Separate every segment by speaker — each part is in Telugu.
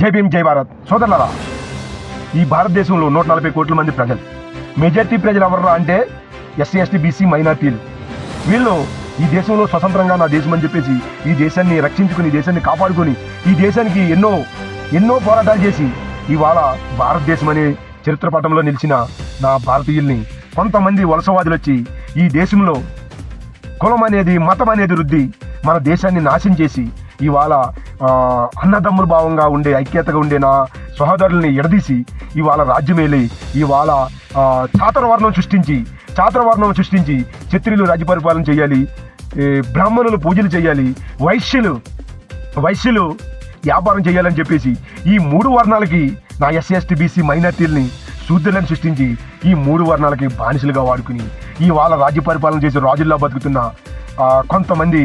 Speaker 1: జై భీమ్ జై భారత్. సోదరులరా ఈ భారతదేశంలో నూట నలభై కోట్ల మంది ప్రజలు. మెజార్టీ ప్రజలు ఎవరు అంటే ఎస్సీ ఎస్టీ బీసీ మైనార్టీలు. వీళ్ళు ఈ దేశంలో స్వతంత్రంగా నా దేశం అని చెప్పేసి ఈ దేశాన్ని రక్షించుకుని దేశాన్ని కాపాడుకొని ఈ దేశానికి ఎన్నో ఎన్నో పోరాటాలు చేసి ఇవాళ భారతదేశం అనే చరిత్ర పటంలో నిలిచిన నా భారతీయుల్ని కొంతమంది వలసవాదులు వచ్చి ఈ దేశంలో కులం అనేది మతం అనేది రుద్ది మన దేశాన్ని నాశనం చేసి ఇవాళ అన్నదమ్ముల భావంగా ఉండే ఐక్యతగా ఉండే నా సహోదరుల్ని ఎడదీసి ఇవాళ రాజ్యమేలి ఇవాళ చాతరవర్ణం సృష్టించి చాతరవర్ణం సృష్టించి క్షత్రియులు రాజ్య పరిపాలన చేయాలి బ్రాహ్మణులు పూజలు చేయాలి వైశ్యులు వైశ్యులు వ్యాపారం చేయాలని చెప్పేసి ఈ మూడు వర్ణాలకి నా ఎస్సీ బీసీ మైనార్టీలని శూద్రులను సృష్టించి ఈ మూడు వర్ణాలకి బానిసలుగా వాడుకుని ఈ వాళ్ళ రాజ్య పరిపాలన చేసే రాజుల్లో బతుకుతున్న కొంతమంది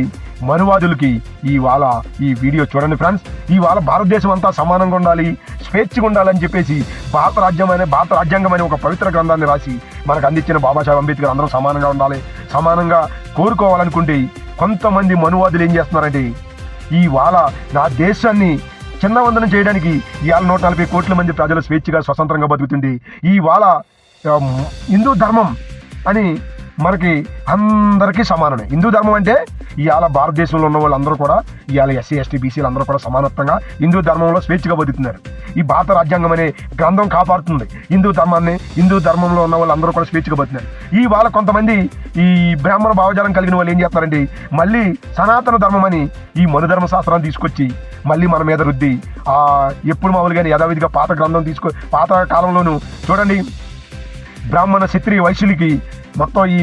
Speaker 1: మనువాదులకి ఇవాళ ఈ వీడియో చూడండి ఫ్రెండ్స్. ఇవాళ భారతదేశం అంతా సమానంగా ఉండాలి స్వేచ్ఛగా ఉండాలని చెప్పేసి భారత రాజ్యం అనే భారత రాజ్యాంగం అనే ఒక పవిత్ర గ్రంథాన్ని రాసి మనకు అందించిన బాబాసాహెబ్ అంబేద్కర్ అందరూ సమానంగా ఉండాలి సమానంగా కోరుకోవాలనుకుంటే కొంతమంది మనువాదులు ఏం చేస్తున్నారంటే ఈ నా దేశాన్ని చిన్నవందనం చేయడానికి ఇవాళ నూట నలభై కోట్ల మంది ప్రజలు స్వేచ్ఛగా స్వతంత్రంగా బతుకుతుంది ఇవాళ హిందూ ధర్మం అని మనకి అందరికీ సమానమే. హిందూ ధర్మం అంటే ఇవాళ భారతదేశంలో ఉన్న వాళ్ళందరూ కూడా ఇవాళ ఎస్సీ ఎస్టీ బీసీలు అందరూ కూడా సమానత్వంగా హిందూ ధర్మంలో స్వేచ్ఛగా బతుకుతున్నారు. ఈ భారత రాజ్యాంగం అనే గ్రంథం కాపాడుతుంది. హిందూ ధర్మాన్ని హిందూ ధర్మంలో ఉన్న వాళ్ళందరూ కూడా స్వేచ్ఛగా బతున్నారు ఈ వాళ్ళ కొంతమంది ఈ బ్రాహ్మణ భావజాలం కలిగిన వాళ్ళు ఏం చేస్తారండి మళ్ళీ సనాతన ధర్మం అని ఈ మనుధర్మ శాస్త్రాన్ని తీసుకొచ్చి మళ్ళీ మన మీద రుద్ది ఆ ఎప్పుడు మామూలుగానే యథావిధిగా పాత గ్రంథం తీసుకో పాత కాలంలోనూ చూడండి బ్రాహ్మణ క్షత్రియ వైశ్యులకి మొత్తం ఈ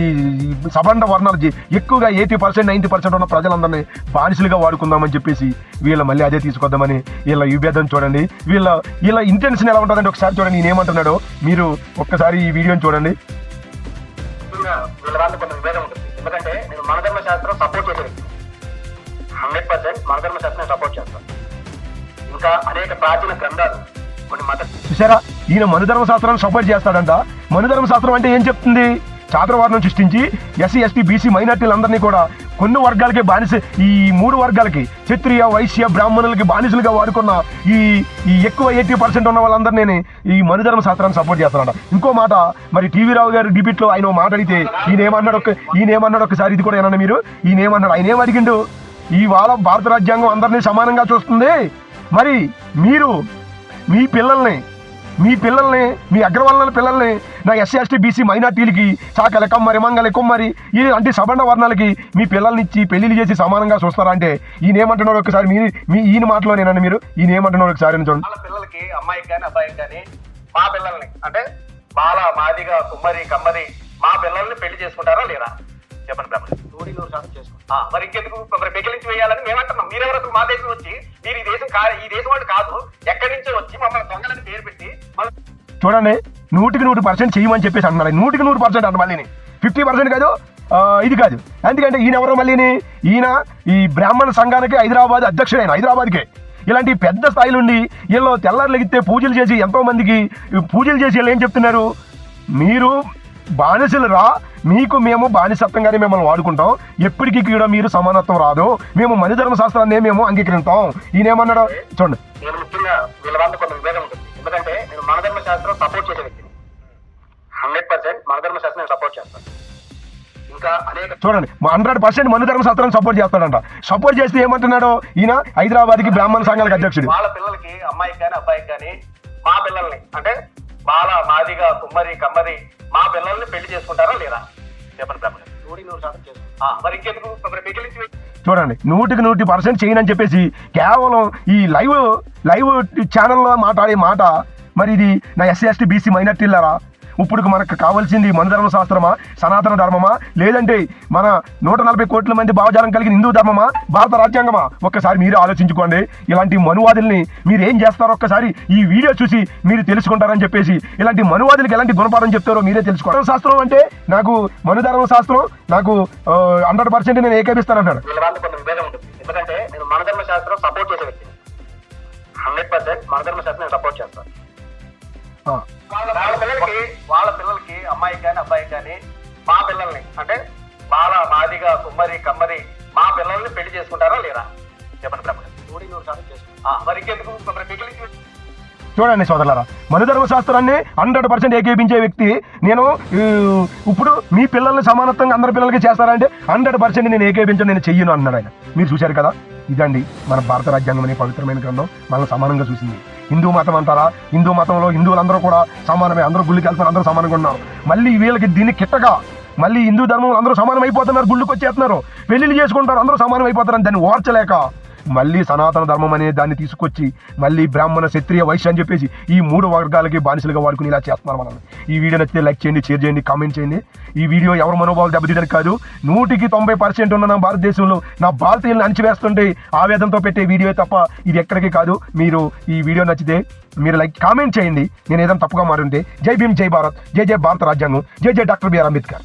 Speaker 1: సబండ వర్ణాలు ఎక్కువగా ఎయిటీ పర్సెంట్ నైంటీ పర్సెంట్ ఉన్న ప్రజలందరినీ బానిసలుగా వాడుకుందామని చెప్పేసి వీళ్ళ మళ్ళీ అదే తీసుకొద్దామని వీళ్ళ విభేదం చూడండి. వీళ్ళ వీళ్ళ ఇంటెన్షన్ ఎలా ఉంటుందంటే ఒకసారి చూడండి నేను ఏమంటున్నాడో. మీరు ఒక్కసారి ఈ వీడియోని చూడండి.
Speaker 2: ఎందుకంటే నేను మనధర్మ శాస్త్రం సపోర్ట్ చేసే హండ్రెడ్ పర్సెంట్ మనధర్మ శాస్త్రం సపోర్ట్ చేస్తాను. ఇంకా అనేక ప్రాచీన గ్రంథాలు కొన్ని మత
Speaker 1: చూసారా? ఈయన మనుధర్మ శాస్త్రాన్ని సపోర్ట్ చేస్తాడంట. మనుధర్మ శాస్త్రం అంటే ఏం చెప్తుంది? చాతుర్వర్ణం సృష్టించి ఎస్సీ ఎస్టీ బీసీ మైనార్టీలందరినీ కూడా కొన్ని వర్గాలకి బానిస ఈ మూడు వర్గాలకి క్షత్రియ వైశ్య బ్రాహ్మణులకి బానిసలుగా వాడుకున్న ఈ ఈ ఎక్కువ ఎయిటీ పర్సెంట్ ఉన్న వాళ్ళందరినీ ఈ మనుధర్మ శాస్త్రాన్ని సపోర్ట్ చేస్తున్నాడు ఇంకో మాట మరి టీవీ రావు గారు డిబిట్లో ఆయన మాట్లాడితే మాట ఈయన ఏమన్నాడు ఒక ఈయన ఏమన్నాడు ఒకసారి ఇది కూడా ఏమన్నా మీరు? ఈయన ఏమన్నాడు? ఆయన ఏం అడిగిండు? ఈ వాళ్ళ భారత రాజ్యాంగం అందరినీ సమానంగా చూస్తుంది. మరి మీరు మీ పిల్లల్ని మీ పిల్లల్ని మీ అగ్రవర్ణాల పిల్లల్ని నా ఎస్సీ ఎస్టీ బీసీ మైనార్టీలకి చాకల కమ్మరి మంగలి కుమ్మరి ఈ అంటే సబండ వర్ణాలకి మీ పిల్లల్ని ఇచ్చి పెళ్ళిళ్ళు చేసి సమానంగా చూస్తారా అంటే ఈయన ఏమంటున్నాడు ఒకసారి మీ మీ ఈయన మాటలో నేనండి మీరు ఈయన ఏమంటున్నాడు ఒకసారి చూడండి.
Speaker 2: వాళ్ళ పిల్లలకి అమ్మాయికి కానీ అబ్బాయికి కానీ మా పిల్లల్ని అంటే బాల మాదిగా కుమ్మరి కమ్మరి మా పిల్లల్ని పెళ్ళి చేసుకుంటారా లేదా? చెప్పండి బ్రహ్మ. నూరి నూరు శాతం చేసుకుంటాం మరి ఇంకెందుకు? మరి పెకిలించి వేయాలని మేమంటున్నాం. మీరెవరకు మా దేశం వచ్చి మీరు ఈ దేశం కా ఈ దేశం వాళ్ళు కాదు ఎక్కడి నుంచో వచ్చి మమ్మల్ని దొంగలని పేరు పెట్టి
Speaker 1: చూడండి నూటికి నూరు పర్సెంట్ చేయమని చెప్పేసి అంటున్నారు. నూటికి నూరు పర్సెంట్ అంట మళ్ళీని. ఫిఫ్టీ పర్సెంట్ కాదు ఇది కాదు. ఎందుకంటే ఈయన ఎవరో మళ్ళీని? ఈయన ఈ బ్రాహ్మణ సంఘానికి హైదరాబాద్ అధ్యక్షుడైన హైదరాబాద్కే. ఇలాంటి పెద్ద స్థాయిలో ఉండి వీళ్ళు తెల్లారులెగితే పూజలు చేసి ఎంతో మందికి పూజలు చేసి వీళ్ళు ఏం చెప్తున్నారు? మీరు బానిసలు రా మీకు మేము బానిసత్వంగానే మిమ్మల్ని వాడుకుంటాం. ఎప్పటికీ కూడా మీరు సమానత్వం రాదు. మేము మనిధర్మ శాస్త్రాన్ని మేము అంగీకరిస్తాం ఈయన ఏమన్నాడు చూడండి
Speaker 2: ఎందుకంటే శాస్త్రం సపోర్ట్ చేసే వ్యక్తిని హండ్రెడ్ పర్సెంట్ మనధర్మ శాస్త్రం నేను సపోర్ట్ చేస్తాను. ఇంకా అనేక
Speaker 1: చూడండి హండ్రెడ్ పర్సెంట్ మనుధర్మ శాస్త్రం సపోర్ట్ చేస్తాడంట. సపోర్ట్ చేస్తే ఏమంటున్నాడు? ఈయన హైదరాబాద్కి బ్రాహ్మణ సంఘాలకు అధ్యక్షుడు.
Speaker 2: వాళ్ళ పిల్లలకి అమ్మాయికి కానీ అబ్బాయికి కానీ మా పిల్లల్ని అంటే బాల మాదిగా కుమ్మరి కమ్మరి మా పిల్లల్ని పెళ్ళి చేసుకుంటారా లేదా? చెప్పండి నూరు శాతం మరి ఇంకెందుకు?
Speaker 1: చూడండి నూటికి నూటి పర్సెంట్ చేయనని చెప్పేసి కేవలం ఈ లైవ్ లైవ్ ఛానల్లో మాట్లాడే మాట మరి ఇది నా ఎస్సీ ఎస్టీ బీసీ మైనార్టీలారా ఇప్పుడు మనకు కావాల్సింది మనధర్మ శాస్త్రమా? సనాతన ధర్మమా? లేదంటే మన నూట నలభై కోట్ల మంది భావజాలం కలిగిన హిందూ ధర్మమా? భారత రాజ్యాంగమా? ఒక్కసారి మీరే ఆలోచించుకోండి. ఇలాంటి మనువాదుల్ని మీరు ఏం చేస్తారో ఒక్కసారి ఈ వీడియో చూసి మీరు తెలుసుకుంటారని చెప్పేసి ఇలాంటి మనువాదులకు ఎలాంటి గుణపాఠం చెప్తారో మీరే తెలుసుకోండి. శాస్త్రం అంటే నాకు మనుధర్మ శాస్త్రం నాకు హండ్రెడ్ పర్సెంట్ నేను
Speaker 2: ఏకేపిస్తాను అన్నాడు ఎందుకంటే నేను మనధర్మ శాస్త్రం సపోర్ట్ చేసే వ్యక్తిని. హండ్రెడ్ పర్సెంట్ మనధర్మ శాస్త్రం సపోర్ట్ చేస్తాను. వాళ్ళ పిల్లలకి వాళ్ళ పిల్లలకి అమ్మాయికి కానీ అబ్బాయికి కానీ మా పిల్లల్ని అంటే బాల మాదిగా కుమ్మరి కమ్మరి మా పిల్లల్ని పెళ్ళి చేసుకుంటారా లేదా? చెప్పండి బ్రహ్మ నూరి నూరు శాతం మరి ఇంకెందుకు
Speaker 1: చూడండి సోదరులారా మనుధర్మ శాస్త్రాన్ని హండ్రెడ్ పర్సెంట్ ఏకీపించే వ్యక్తి నేను ఇప్పుడు మీ పిల్లల్ని సమానత్వంగా అందరి పిల్లలకి చేస్తారంటే హండ్రెడ్ పర్సెంట్ నేను ఏకీపించను నేను చెయ్యను అన్నాడు ఆయన. మీరు చూశారు కదా? ఇదండి మన భారత రాజ్యాంగం అనే పవిత్రమైన గ్రంథం మనల్ని సమానంగా చూసింది. హిందూ మతం అంటారా? హిందూ మతంలో హిందువులందరూ కూడా సమానమే. అందరూ గుళ్ళకి వెళ్తారు అందరూ సమానంగా ఉన్నారు. మళ్ళీ వీళ్ళకి దీన్ని కిట్టగా మళ్ళీ హిందూ ధర్మంలో అందరూ సమానం అయిపోతున్నారు గుళ్ళకి వచ్చేస్తున్నారు పెళ్ళిళ్ళు చేసుకుంటారు అందరూ సమానం అయిపోతారు దాన్ని ఓర్చలేక మళ్ళీ సనాతన ధర్మం అనే దాన్ని తీసుకొచ్చి మళ్ళీ బ్రాహ్మణ క్షత్రియ వైశ్య అని చెప్పేసి ఈ మూడు వర్గాలకి బానిసలుగా వాడుకుని ఇలా చేస్తున్నారు మనల్ని. ఈ వీడియో నచ్చితే లైక్ చేయండి షేర్ చేయండి కామెంట్ చేయండి. ఈ వీడియో ఎవరి మనోభావాలు దెబ్బతీయడానికి కాదు నూటికి తొంభై పర్సెంట్ ఉన్న నా భారతదేశంలో నా భారతీయులను అణిచివేస్తుంటే ఆవేదనతో పెట్టే వీడియో తప్ప ఇది ఎక్కడికి కాదు. మీరు ఈ వీడియో నచ్చితే మీరు లైక్ కామెంట్ చేయండి. నేను ఏదైనా తప్పుగా మారుంటే జై భీమ్ జై భారత్ జై జై భారత రాజ్యాంగం జై జై డాక్టర్ బిఆర్ అంబేద్కర్.